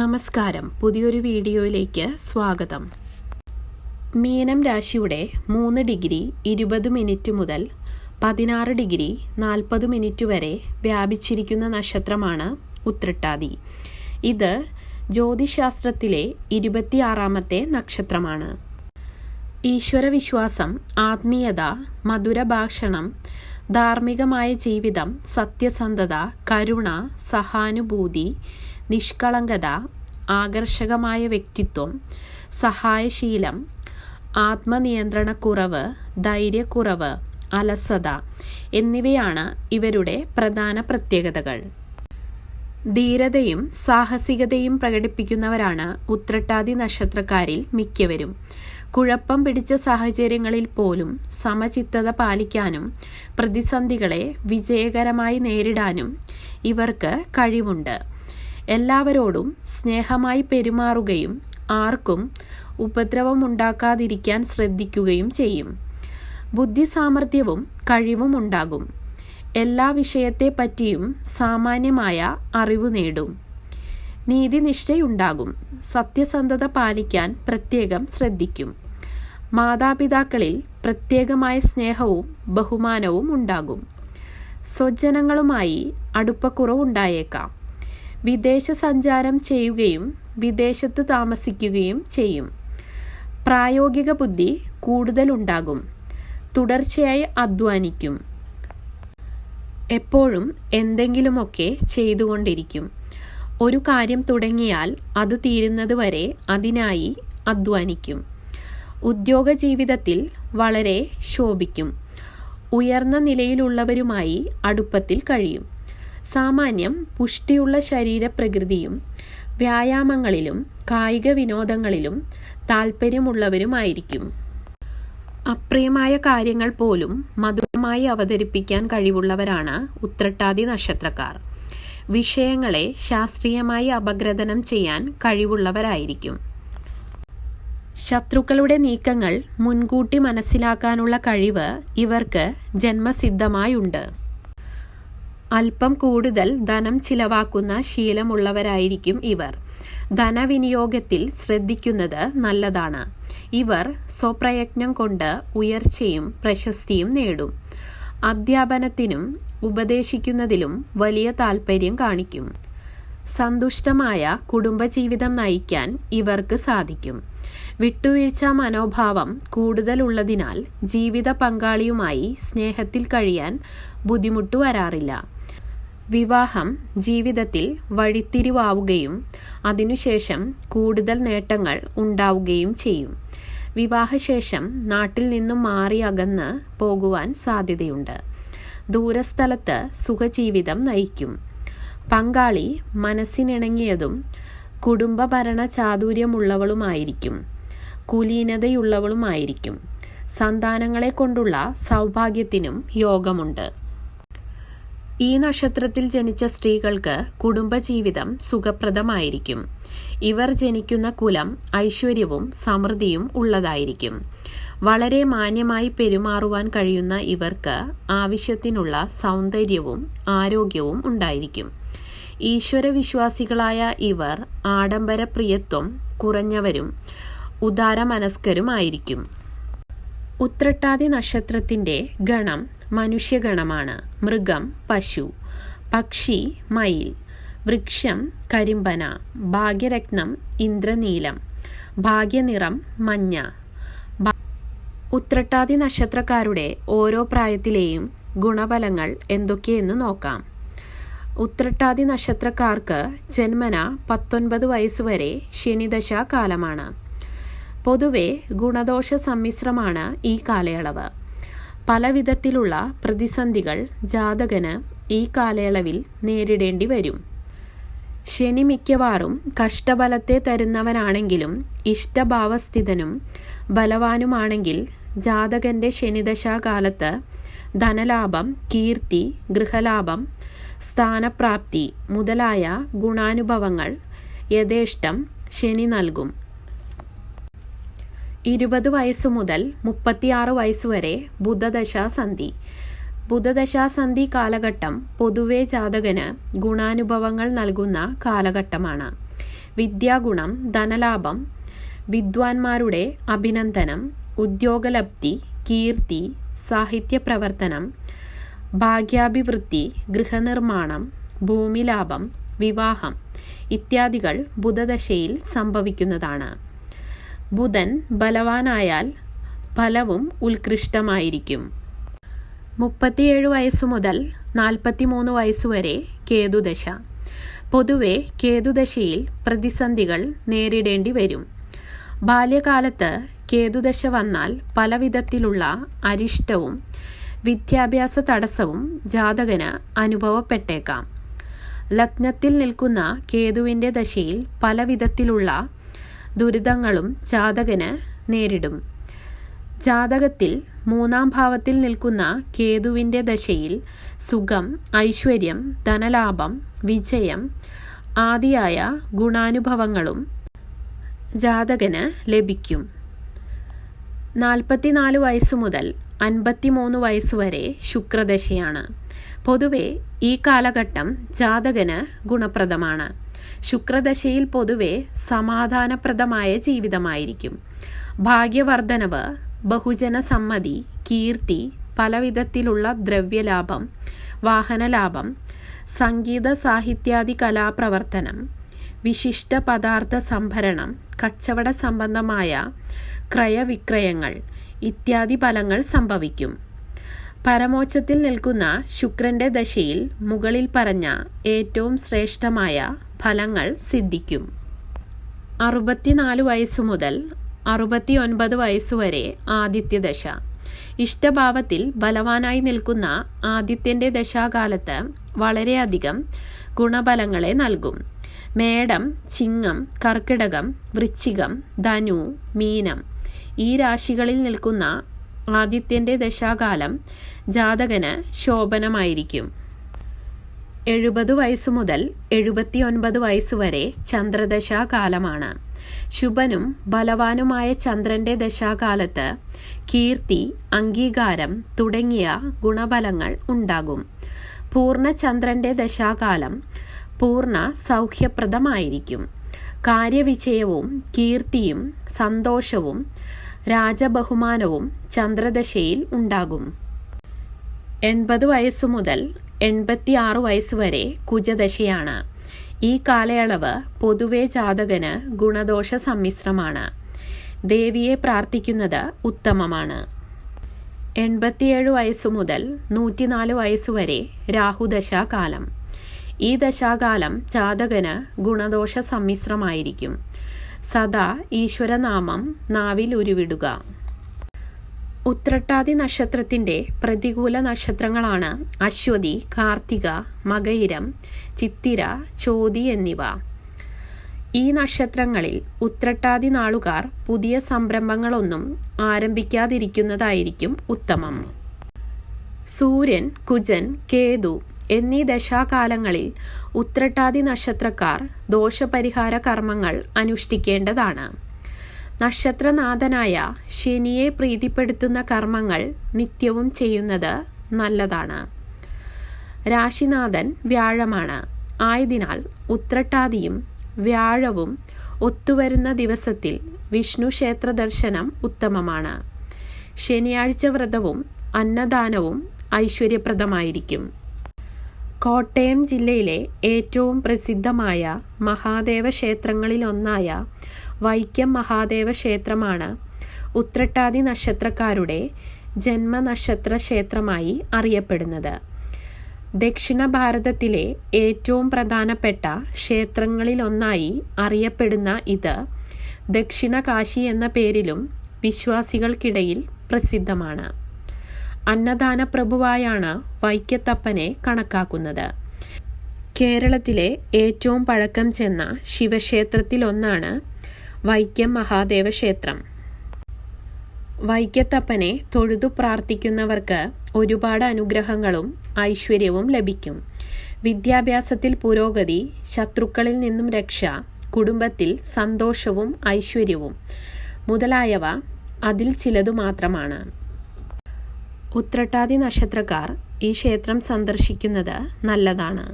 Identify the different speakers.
Speaker 1: നമസ്കാരം. പുതിയൊരു വീഡിയോയിലേക്ക് സ്വാഗതം. മീനം രാശിയുടെ മൂന്ന് ഡിഗ്രി ഇരുപത് മിനിറ്റ് മുതൽ പതിനാറ് ഡിഗ്രി നാൽപ്പത് മിനിറ്റ് വരെ വ്യാപിച്ചിരിക്കുന്ന നക്ഷത്രമാണ് ഉത്രട്ടാതി. ഇത് ജ്യോതിശാസ്ത്രത്തിലെ ഇരുപത്തിയാറാമത്തെ നക്ഷത്രമാണ്. ഈശ്വരവിശ്വാസം ആത്മീയത മധുരഭാഷണം ധാർമ്മികമായ ജീവിതം സത്യസന്ധത കരുണ സഹാനുഭൂതി നിഷ്കളങ്കത ആകർഷകമായ വ്യക്തിത്വം സഹായശീലം ആത്മനിയന്ത്രണക്കുറവ് ധൈര്യക്കുറവ് അലസത എന്നിവയാണ് ഇവരുടെ പ്രധാന പ്രത്യേകതകൾ. ധീരതയും സാഹസികതയും പ്രകടിപ്പിക്കുന്നവരാണ് ഉത്രട്ടാതി നക്ഷത്രക്കാരിൽ മിക്കവരും. കുഴപ്പം പിടിച്ച സാഹചര്യങ്ങളിൽ പോലും സമചിത്തത പാലിക്കാനും പ്രതിസന്ധികളെ വിജയകരമായി നേരിടാനും ഇവർക്ക് കഴിവുണ്ട്. എല്ലാവരോടും സ്നേഹമായി പെരുമാറുകയും ആർക്കും ഉപദ്രവമുണ്ടാക്കാതിരിക്കാൻ ശ്രദ്ധിക്കുകയും ചെയ്യും. ബുദ്ധിസാമർഥ്യവും കഴിവും ഉണ്ടാകും. എല്ലാ വിഷയത്തെപ്പറ്റിയും സാമാന്യമായ അറിവ് നേടും. നീതിനിഷ്ഠയുണ്ടാകും. സത്യസന്ധത പാലിക്കാൻ പ്രത്യേകം ശ്രദ്ധിക്കും. മാതാപിതാക്കളിൽ പ്രത്യേകമായ സ്നേഹവും ബഹുമാനവും ഉണ്ടാകും. സ്വജനങ്ങളുമായി അടുപ്പക്കുറവുണ്ടായേക്കാം. വിദേശ സഞ്ചാരം ചെയ്യുകയും വിദേശത്ത് താമസിക്കുകയും ചെയ്യും. പ്രായോഗിക ബുദ്ധി കൂടുതലുണ്ടാകും. തുടർച്ചയായി അധ്വാനിക്കും. എപ്പോഴും എന്തെങ്കിലുമൊക്കെ ചെയ്തുകൊണ്ടിരിക്കും. ഒരു കാര്യം തുടങ്ങിയാൽ അത് തീരുന്നത് വരെ അതിനായി അധ്വാനിക്കും. ഉദ്യോഗ ജീവിതത്തിൽ വളരെ ശോഭിക്കും. ഉയർന്ന നിലയിലുള്ളവരുമായി അടുപ്പത്തിൽ കഴിയും. സാമാന്യം പുഷ്ടിയുള്ള ശരീരപ്രകൃതിയും വ്യായാമങ്ങളിലും കായിക വിനോദങ്ങളിലും താല്പര്യമുള്ളവരുമായിരിക്കും അപ്രിയമായ കാര്യങ്ങൾ പോലും മധുരമായി അവതരിപ്പിക്കാൻ കഴിവുള്ളവരാണ് ഉത്രട്ടാതി നക്ഷത്രക്കാർ. വിഷയങ്ങളെ ശാസ്ത്രീയമായി അപഗ്രഥനം ചെയ്യാൻ കഴിവുള്ളവരായിരിക്കും. ശത്രുക്കളുടെ നീക്കങ്ങൾ മുൻകൂട്ടി മനസ്സിലാക്കാനുള്ള കഴിവ് ഇവർക്ക് ജന്മസിദ്ധമായുണ്ട്. അല്പം കൂടുതൽ ധനം ചിലവാക്കുന്ന ശീലമുള്ളവരായിരിക്കും ഇവർ. ധനവിനിയോഗത്തിൽ ശ്രദ്ധിക്കുന്നത് നല്ലതാണ്. ഇവർ സ്വപ്രയത്നം കൊണ്ട് ഉയർച്ചയും പ്രശസ്തിയും നേടും. അധ്യാപനത്തിനും ഉപദേശിക്കുന്നതിലും വലിയ താൽപ്പര്യം കാണിക്കും. സന്തുഷ്ടമായ കുടുംബജീവിതം നയിക്കാൻ ഇവർക്ക് സാധിക്കും. വിട്ടുവീഴ്ച മനോഭാവം കൂടുതലുള്ളതിനാൽ ജീവിത പങ്കാളിയുമായി സ്നേഹത്തിൽ കഴിയാൻ ബുദ്ധിമുട്ട് വരാറില്ല വിവാഹം ജീവിതത്തിൽ വഴിത്തിരിവാവുകയും അതിനുശേഷം കൂടുതൽ നേട്ടങ്ങൾ ഉണ്ടാവുകയും ചെയ്യും. വിവാഹശേഷം നാട്ടിൽ നിന്നും മാറി അകന്ന് പോകുവാൻ സാധ്യതയുണ്ട്. ദൂരസ്ഥലത്ത് സുഖജീവിതം നയിക്കും. പങ്കാളി മനസ്സിനിണങ്ങിയതും കുടുംബഭരണ ചാതുര്യമുള്ളവളുമായിരിക്കും. കുലീനതയുള്ളവളുമായിരിക്കും. സന്താനങ്ങളെ കൊണ്ടുള്ള സൗഭാഗ്യത്തിനും യോഗമുണ്ട്. ഈ നക്ഷത്രത്തിൽ ജനിച്ച സ്ത്രീകൾക്ക് കുടുംബജീവിതം സുഖപ്രദമായിരിക്കും. ഇവർ ജനിക്കുന്ന കുലം ഐശ്വര്യവും സമൃദ്ധിയും ഉള്ളതായിരിക്കും. വളരെ മാന്യമായി പെരുമാറുവാൻ കഴിയുന്ന ഇവർക്ക് ആവശ്യത്തിനുള്ള സൗന്ദര്യവും ആരോഗ്യവും ഉണ്ടായിരിക്കും. ഈശ്വരവിശ്വാസികളായ ഇവർ ആഡംബരപ്രിയത്വം കുറഞ്ഞവരും ഉദാരമനസ്കരുമായിരിക്കും. ഉത്രട്ടാതി നക്ഷത്രത്തിന്റെ ഗണം മനുഷ്യഗണമാണ്. മൃഗം പശു പക്ഷി മയിൽ വൃക്ഷം കരിമ്പന ഭാഗ്യരത്നം ഇന്ദ്രനീലം ഭാഗ്യനിറം മഞ്ഞ. ഉത്രട്ടാതി നക്ഷത്രക്കാരുടെ ഓരോ പ്രായത്തിലെയും ഗുണഫലങ്ങൾ എന്തൊക്കെയെന്ന് നോക്കാം. ഉത്രട്ടാതി നക്ഷത്രക്കാർക്ക് ജന്മന പത്തൊൻപത് വയസ്സുവരെ ശനിദശ കാലമാണ് പൊതുവെ ഗുണദോഷ സമ്മിശ്രമാണ് ഈ കാലയളവ്. പല വിധത്തിലുള്ള പ്രതിസന്ധികൾ ജാതകന് ഈ കാലയളവിൽ നേരിടേണ്ടി വരും. ശനി മിക്കവാറും കഷ്ടബലത്തെ തരുന്നവനാണെങ്കിലും ഇഷ്ടഭാവസ്ഥിതനും ബലവാനുമാണെങ്കിൽ ജാതകന്റെ ശനിദശാകാലത്ത് ധനലാഭം കീർത്തി ഗൃഹലാഭം സ്ഥാനപ്രാപ്തി മുതലായ ഗുണാനുഭവങ്ങൾ യഥേഷ്ടം ശനി നൽകും. ഇരുപത് വയസ്സു മുതൽ മുപ്പത്തിയാറ് വയസ്സുവരെ ബുധദശാസന്ധി. ബുധദശാസന്ധി കാലഘട്ടം പൊതുവെ ജാതകന് ഗുണാനുഭവങ്ങൾ നൽകുന്ന കാലഘട്ടമാണ്. വിദ്യാഗുണം ധനലാഭം വിദ്വാൻമാരുടെ അഭിനന്ദനം ഉദ്യോഗലബ്ധി കീർത്തി സാഹിത്യ പ്രവർത്തനം ഭാഗ്യാഭിവൃദ്ധി ഗൃഹനിർമ്മാണം ഭൂമിലാഭം വിവാഹം ഇത്യാദികൾ ബുധദശയിൽ സംഭവിക്കുന്നതാണ്. ബുധൻ ബലവാനായാൽ ഫലവും ഉത്കൃഷ്ടമായിരിക്കും. മുപ്പത്തിയേഴ് വയസ്സു മുതൽ നാൽപ്പത്തിമൂന്ന് വയസ്സുവരെ കേതുദശ. പൊതുവെ കേതുദശയിൽ പ്രതിസന്ധികൾ നേരിടേണ്ടി വരും. ബാല്യകാലത്ത് കേതുദശ വന്നാൽ പലവിധത്തിലുള്ള അരിഷ്ടവും വിദ്യാഭ്യാസ തടസ്സവും ജാതകന് അനുഭവപ്പെട്ടേക്കാം. ലഗ്നത്തിൽ നിൽക്കുന്ന കേതുവിന്റെ ദശയിൽ പലവിധത്തിലുള്ള ദുരിതങ്ങളും ജാതകന് നേരിടും. ജാതകത്തിൽ മൂന്നാം ഭാവത്തിൽ നിൽക്കുന്ന കേതുവിന്റെ ദശയിൽ സുഖം ഐശ്വര്യം ധനലാഭം വിജയം ആദിയായ ഗുണാനുഭവങ്ങളും ജാതകന് ലഭിക്കും. നാൽപ്പത്തിനാല് വയസ്സ് മുതൽ അൻപത്തിമൂന്ന് വയസ്സുവരെ ശുക്രദശയാണ്. പൊതുവെ ഈ കാലഘട്ടം ജാതകന് ഗുണപ്രദമാണ്. ശുക്രദശയിൽ പൊതുവെ സമാധാനപ്രദമായ ജീവിതമായിരിക്കും. ഭാഗ്യവർദ്ധനവ് ബഹുജന സമ്മതി കീർത്തി പലവിധത്തിലുള്ള ദ്രവ്യലാഭം വാഹനലാഭം സംഗീത സാഹിത്യാദി കലാപ്രവർത്തനം വിശിഷ്ട പദാർത്ഥ സംഭരണം കച്ചവട സംബന്ധമായ ക്രയവിക്രയങ്ങൾ ഇത്യാദി ഫലങ്ങൾ സംഭവിക്കും. പരമോച്ചത്തിൽ നിൽക്കുന്ന ശുക്രന്റെ ദശയിൽ മുകളിൽ പറഞ്ഞ ഏറ്റവും ശ്രേഷ്ഠമായ ഫലങ്ങൾ സിദ്ധിക്കും. അറുപത്തിനാല് വയസ്സു മുതൽ അറുപത്തിയൊൻപത് വയസ്സുവരെ ആദിത്യദശ ഇഷ്ടഭാവത്തിൽ ബലവാനായി നിൽക്കുന്ന ആദിത്യന്റെ ദശാകാലത്ത് വളരെയധികം ഗുണഫലങ്ങളെ നൽകും. മേടം ചിങ്ങം കർക്കിടകം വൃശ്ചികം ധനു മീനം ഈ രാശികളിൽ നിൽക്കുന്ന ആദിത്യന്റെ ദശാകാലം ജാതകന് ശോഭനമായിരിക്കും. എഴുപത് വയസ്സ് മുതൽ എഴുപത്തിയൊൻപത് വയസ്സ് വരെ ചന്ദ്രദശാകാലമാണ്. ശുഭനും ബലവാനുമായ ചന്ദ്രന്റെ ദശാകാലത്ത് കീർത്തി അംഗീകാരം തുടങ്ങിയ ഗുണഫലങ്ങൾ ഉണ്ടാകും. പൂർണ ചന്ദ്രന്റെ ദശാകാലം പൂർണ സൗഖ്യപ്രദമായിരിക്കും. കാര്യവിജയവും കീർത്തിയും സന്തോഷവും രാജബഹുമാനവും ചന്ദ്രദശയിൽ ഉണ്ടാകും. എൺപത് വയസ്സു മുതൽ എൺപത്തിയാറ് വയസ്സ് വരെ കുജദശയാണ്. ഈ കാലയളവ് പൊതുവെ ജാതകന് ഗുണദോഷ സമ്മിശ്രമാണ്. ദേവിയെ പ്രാർത്ഥിക്കുന്നത് ഉത്തമമാണ്. എൺപത്തിയേഴ് വയസ്സു മുതൽ നൂറ്റിനാല് വയസ്സുവരെ രാഹുദശാകാലം ഈ ദശാകാലം ജാതകന് ഗുണദോഷ സമ്മിശ്രമായിരിക്കും. സദാ ഈശ്വരനാമം നാവിൽ ഉരുവിടുക ഉത്രട്ടാതി നക്ഷത്രത്തിന്റെ പ്രതികൂല നക്ഷത്രങ്ങളാണ് അശ്വതി കാർത്തിക മകയിരം ചിത്തിര ചോതി എന്നിവ. ഈ നക്ഷത്രങ്ങളിൽ ഉത്രട്ടാതി നാളുകാർ പുതിയ സംരംഭങ്ങളൊന്നും ആരംഭിക്കാതിരിക്കുന്നതായിരിക്കും ഉത്തമം. സൂര്യൻ കുജൻ കേതു എന്നീ ദശാകാലങ്ങളിൽ ഉത്രട്ടാതി നക്ഷത്രക്കാർ ദോഷപരിഹാര കർമ്മങ്ങൾ അനുഷ്ഠിക്കേണ്ടതാണ്. നക്ഷത്രനാഥനായ ശനിയെ പ്രീതിപ്പെടുത്തുന്ന കർമ്മങ്ങൾ നിത്യവും ചെയ്യുന്നത് നല്ലതാണ്. രാശിനാഥൻ വ്യാഴമാണ്. ആയതിനാൽ ഉത്രട്ടാതിയും വ്യാഴവും ഒത്തുവരുന്ന ദിവസത്തിൽ വിഷ്ണു ക്ഷേത്ര ദർശനം ഉത്തമമാണ്. ശനിയാഴ്ച വ്രതവും അന്നദാനവും ഐശ്വര്യപ്രദമായിരിക്കും. കോട്ടയം ജില്ലയിലെ ഏറ്റവും പ്രസിദ്ധമായ മഹാദേവ ക്ഷേത്രങ്ങളിലൊന്നായ വൈക്കം മഹാദേവ ക്ഷേത്രമാണ് ഉത്രട്ടാതി നക്ഷത്രക്കാരുടെ ജന്മനക്ഷത്ര ക്ഷേത്രമായി അറിയപ്പെടുന്നത്. ദക്ഷിണ ഭാരതത്തിലെ ഏറ്റവും പ്രധാനപ്പെട്ട ക്ഷേത്രങ്ങളിലൊന്നായി അറിയപ്പെടുന്ന ഇത് ദക്ഷിണ കാശി എന്ന പേരിലും വിശ്വാസികൾക്കിടയിൽ പ്രസിദ്ധമാണ്. അന്നദാന പ്രഭുവായാണ് വൈക്കത്തപ്പനെ കണക്കാക്കുന്നത്. കേരളത്തിലെ ഏറ്റവും പഴക്കം ചെന്ന ശിവക്ഷേത്രത്തിലൊന്നാണ് വൈക്കം മഹാദേവ ക്ഷേത്രം വൈക്കത്തപ്പനെ തൊഴുതു പ്രാർത്ഥിക്കുന്നവർക്ക് ഒരുപാട് അനുഗ്രഹങ്ങളും ഐശ്വര്യവും ലഭിക്കും. വിദ്യാഭ്യാസത്തിൽ പുരോഗതി ശത്രുക്കളിൽ നിന്നും രക്ഷ കുടുംബത്തിൽ സന്തോഷവും ഐശ്വര്യവും മുതലായവ അതിൽ ചിലതു മാത്രമാണ്. ഉത്രട്ടാതി നക്ഷത്രക്കാർ ഈ ക്ഷേത്രം സന്ദർശിക്കുന്നത് നല്ലതാണ്.